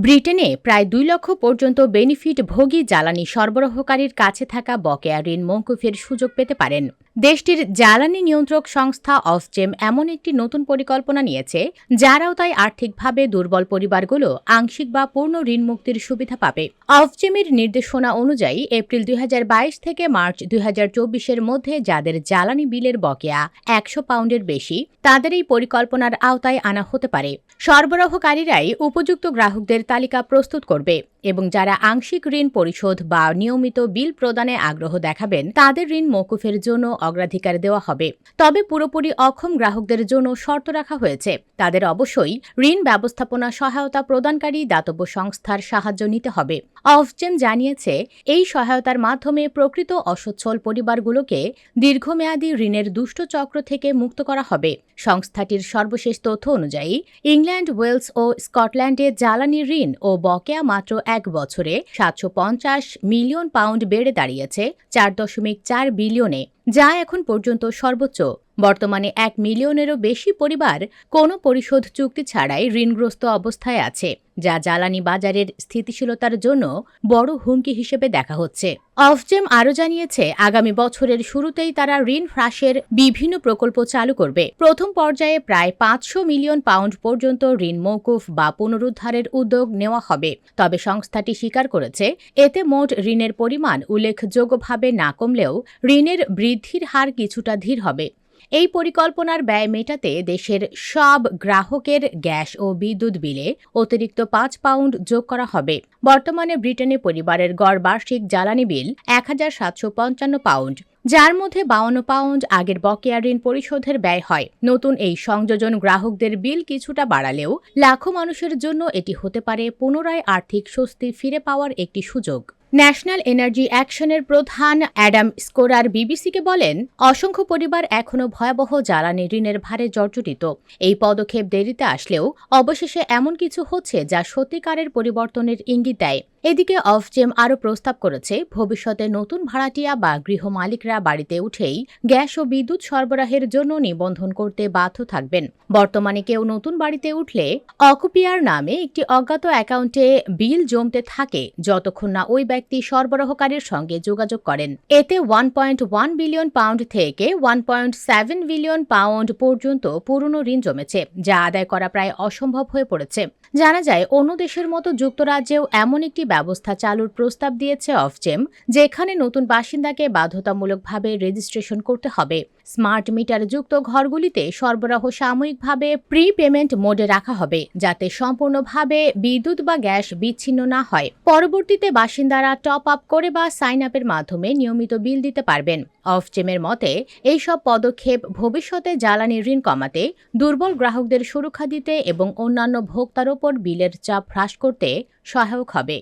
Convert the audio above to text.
ব্রিটেনে প্রায় দুই লক্ষ পর্যন্ত বেনিফিট ভোগী জ্বালানি সরবরাহকারীর কাছে থাকা বকেয়া ঋণ মৌকুফের সুযোগ পেতে পারেন। দেশটির জ্বালানি নিয়ন্ত্রক সংস্থা অফজেম এমন একটি নতুন পরিকল্পনা নিয়েছে যার আওতায় আর্থিকভাবে দুর্বল পরিবারগুলো আংশিক বা পূর্ণ ঋণ মুক্তির সুবিধা পাবে। অফজেমের নির্দেশনা অনুযায়ী এপ্রিল দুই হাজার বাইশ থেকে মার্চ দুই এর মধ্যে যাদের জ্বালানি বিলের বকেয়া একশো পাউন্ডের বেশি, তাদের এই পরিকল্পনার আওতায় আনা হতে পারে। সরবরাহকারীরাই উপযুক্ত গ্রাহকদের তালিকা প্রস্তুত করবে। এবং যারা আংশিক ঋণ পরিশোধ বা নিয়মিত বিল প্রদানে আগ্রহ দেখাবেন, তাদের ঋণ মৌকুফের জন্য অগ্রাধিকার দেওয়া হবে। তবে পুরোপুরি অক্ষম গ্রাহকদের জন্য শর্ত রাখা হয়েছে। তাদের অবশ্যই ঋণ ব্যবস্থাপনা সহায়তা প্রদানকারী দাতব্য সংস্থার সাহায্য নিতে হবে। অফজেম জানিয়েছে, এই সহায়তার মাধ্যমে প্রকৃত অসচ্ছল পরিবারগুলোকে দীর্ঘমেয়াদী ঋণের দুষ্ট চক্র থেকে মুক্ত করা হবে। সংস্থাটির সর্বশেষ তথ্য অনুযায়ী, ইংল্যান্ড, ওয়েলস ও স্কটল্যান্ডে জ্বালানি ঋণ ও বকেয়া মাত্র এক বছরে সাতশো পঞ্চাশ মিলিয়ন পাউন্ড বেড়ে দাঁড়িয়েছে চার দশমিক চার বিলিয়নে, যা এখন পর্যন্ত সর্বোচ্চ। বর্তমানে এক মিলিয়নেরও বেশি পরিবার কোনো পরিশোধ চুক্তি ছাড়াই ঋণগ্রস্ত অবস্থায় আছে, যা জ্বালানি বাজারের স্থিতিশীলতার জন্য বড় হুমকি হিসেবে দেখা হচ্ছে। অফজেম আরও জানিয়েছে, আগামী বছরের শুরুতেই তারা ঋণ হ্রাসের বিভিন্ন প্রকল্প চালু করবে। প্রথম পর্যায়ে প্রায় পাঁচশো মিলিয়ন পাউন্ড পর্যন্ত ঋণ মৌকুফ বা পুনরুদ্ধারের উদ্যোগ নেওয়া হবে। তবে সংস্থাটি স্বীকার করেছে, এতে মোট ঋণের পরিমাণ উল্লেখযোগ্যভাবে না কমলেও ঋণের বৃদ্ধির হার কিছুটা ধীর হবে। এই পরিকল্পনার ব্যয় মেটাতে দেশের সব গ্রাহকের গ্যাস ও বিদ্যুৎ বিলে অতিরিক্ত পাঁচ পাউন্ড যোগ করা হবে। বর্তমানে ব্রিটেনে পরিবারের গড় বার্ষিক জ্বালানি বিল এক হাজার সাতশো পঞ্চান্ন পাউন্ড, যার মধ্যে বাউন্ন পাউন্ড আগের বকেয়া ঋণ পরিশোধের ব্যয় হয়। নতুন এই সংযোজন গ্রাহকদের বিল কিছুটা বাড়ালেও লাখো মানুষের জন্য এটি হতে পারে পুনরায় আর্থিক স্বস্তি ফিরে পাওয়ার একটি সুযোগ। ন্যাশনাল এনার্জি অ্যাকশনের প্রধান অ্যাডাম স্কোরার বিবিসিকে বলেন, অসংখ্য পরিবার এখনও ভয়াবহ জ্বালানি ঋণের ভারে জর্জরিত। এই পদক্ষেপ দেরিতে আসলেও অবশেষে এমন কিছু হচ্ছে যা সত্যিকারের পরিবর্তনের ইঙ্গিত দেয়। এদিকে অফজেম আরও প্রস্তাব করেছে, ভবিষ্যতে নতুন ভাড়াটিয়া বা গৃহ মালিকরা বাড়িতে উঠেই গ্যাস ও বিদ্যুৎ সরবরাহের জন্য নিবন্ধন করতে বাধ্য থাকবেন। বর্তমানে কেউ নতুন বাড়িতে উঠলে অকুপিয়ার নামে একটি অজ্ঞাত অ্যাকাউন্টে বিল জমতে থাকে, যতক্ষণ না ওই ব্যক্তি সরবরাহকারীর সঙ্গে যোগাযোগ করেন। এতে one point one billion pound থেকে one point seven billion pound পর্যন্ত পুরনো ঋণ জমেছে, যা আদায় করা প্রায় অসম্ভব হয়ে পড়েছে। জানা যায়, অন্য দেশের মতো যুক্তরাজ্যেও এমন একটি ব্যবস্থা চালুর প্রস্তাব দিয়েছে অফজেম, যেখানে নতুন বাসিন্দাকে বাধ্যতামূলকভাবে রেজিস্ট্রেশন করতে হবে। স্মার্ট মিটার যুক্ত ঘরগুলিতে সরবরাহ সাময়িকভাবে প্রি পেমেন্ট মোডে রাখা হবে, যাতে সম্পূর্ণভাবে বিদ্যুৎ বা গ্যাস বিচ্ছিন্ন না হয়। পরবর্তীতে বাসিন্দারা টপ আপ করে বা সাইন আপের মাধ্যমে নিয়মিত বিল দিতে পারবেন। অফজেমের মতে, এইসব পদক্ষেপ ভবিষ্যতে জ্বালানি ঋণ কমাতে, দুর্বল গ্রাহকদের সুরক্ষা দিতে এবং অন্যান্য ভোক্তার ওপর বিলের চাপ হ্রাস করতে সহায়ক হবে।